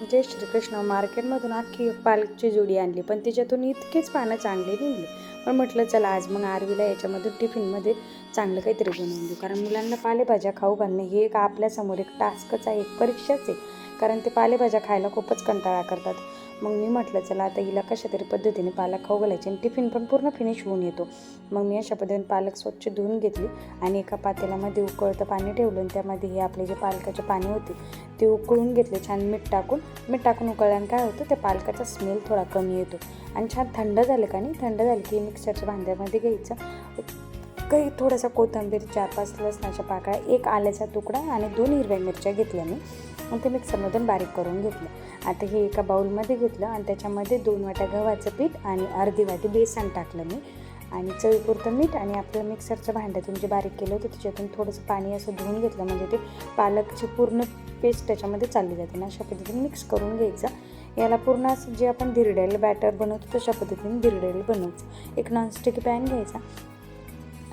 जय श्रीकृष्ण. मार्केटमधून अख्खी पालकची जोडी आणली पण त्याच्यातून इतकीच पानं चांगली निघली. पण म्हटलं चला आज मग आरवीला याच्यामधून टिफिनमध्ये चांगलं काहीतरी बनवून देऊ. कारण मुलांना पालेभाज्या खाऊ घालणे हे एक आपल्यासमोर एक टास्कच आहे एक परीक्षाच आहे. कारण ते पालेभाज्या खायला खूपच कंटाळा करतात. मग मी म्हटलं चला आता हिला कशा तरी पद्धतीने पालक खाऊ घालायचे आणि टिफिन पण पूर्ण फिनिश होऊन येतो. मग मी अशा पद्धतीने पालक स्वच्छ धुवून घेतली आणि एका पातेल्यामध्ये उकळतं पाणी ठेवलं आणि त्यामध्ये हे आपले जे पालकाचे पाणी होते ते उकळून घेतले. छान मीठ टाकून मीठ टाकून उकळल्याने काय होतं त्या पालकाचा स्मेल थोडा कमी येतो आणि छान थंड झालं का नाही थंड झालं की मिक्सरच्या भांड्यामध्ये घ्यायचं. काही थोडासा कोथिंबीर चार पाच लसणाच्या पाकळ्या एक आल्याचा तुकडा आणि दोन हिरव्या मिरच्या घेतल्या मी. आणि ते मिक्सरमधून बारीक करून घेतलं. आता हे एका बाऊलमध्ये घेतलं आणि त्याच्यामध्ये दोन वाट्या गव्हाचं पीठ आणि अर्धी वाटी बेसन टाकलं मी. आणि चवीपुरतं मीठ आणि आपलं मिक्सरच्या भांड्यातून जे बारीक केलं होतं त्याच्यातून थोडंसं पाणी असं धुवून घेतलं. म्हणजे ते पालकची पूर्ण पेस्ट त्याच्यामध्ये चालली जाते ना अशा पद्धतीने मिक्स करून घ्यायचं. याला पूर्ण असं जे आपण धिरड्याला बॅटर बनवतो तशा पद्धतीने धिरड्याला बनवायचं. एक नॉनस्टिक पॅन घ्यायचा.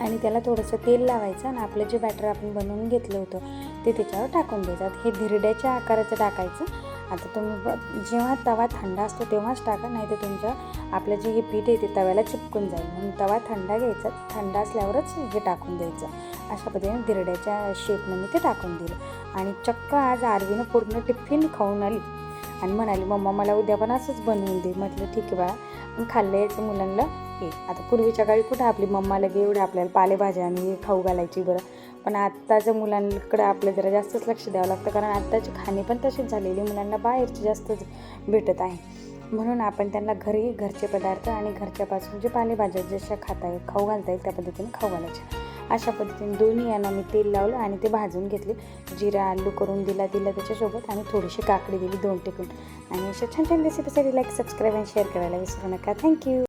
आणि त्याला थोडंसं तेल लावायचं आणि आपलं जे बॅटर आपण बनवून घेतलं होतं ते त्याच्यावर टाकून द्यायचं. हे धिरड्याच्या आकाराचं टाकायचं. आता तुम्ही जेव्हा तवा थंड असतो तेव्हाच टाका नाही तर तुमच्या आपलं जे हे पीठ आहे ते तव्याला चिपकून जाईल. म्हणून तवा थंड घ्यायचा थंड असल्यावरच हे टाकून द्यायचं. अशा पद्धतीने धिरड्याच्या शेपनं मी ते टाकून दिलं. आणि चक्क आज आरवीनं पूर्ण टिफिन खाऊन आली. आणि म्हणाली मम्मा मला उद्या पण असंच बनवून दे. म्हटलं ठीक आहे बाळा. मग खाल्लं यायचं मुलांना. हे आता पूर्वीच्या काळी कुठं आपली मम्मा लगे एवढं आपल्याला पालेभाज्या आणि खाऊ घालायची बरं. पण आत्ताच्या मुलांकडं आपलं जरा जास्तच लक्ष द्यावं लागतं कारण आत्ताची खाणे पण तशीच झालेली मुलांना बाहेरची जास्तच भेटत आहे. म्हणून आपण त्यांना घरी घरचे पदार्थ आणि घरच्यापासून जे पालेभाज्या जशा खाता येईल खाऊ घालता येईल त्या पद्धतीने खाऊ घालायच्या अशा पद्धतीने दोन्ही यांना मी तेल लावलं आणि ते भाजून घेतले. जिरा आलू करून दिला दिला त्याच्यासोबत आणि थोडीशी काकडी दिली दोन टिकून आणि अशा छान छान रेसिपीसाठी लाईक सबस्क्राईब आणि शेअर करायला विसरू नका. थँक्यू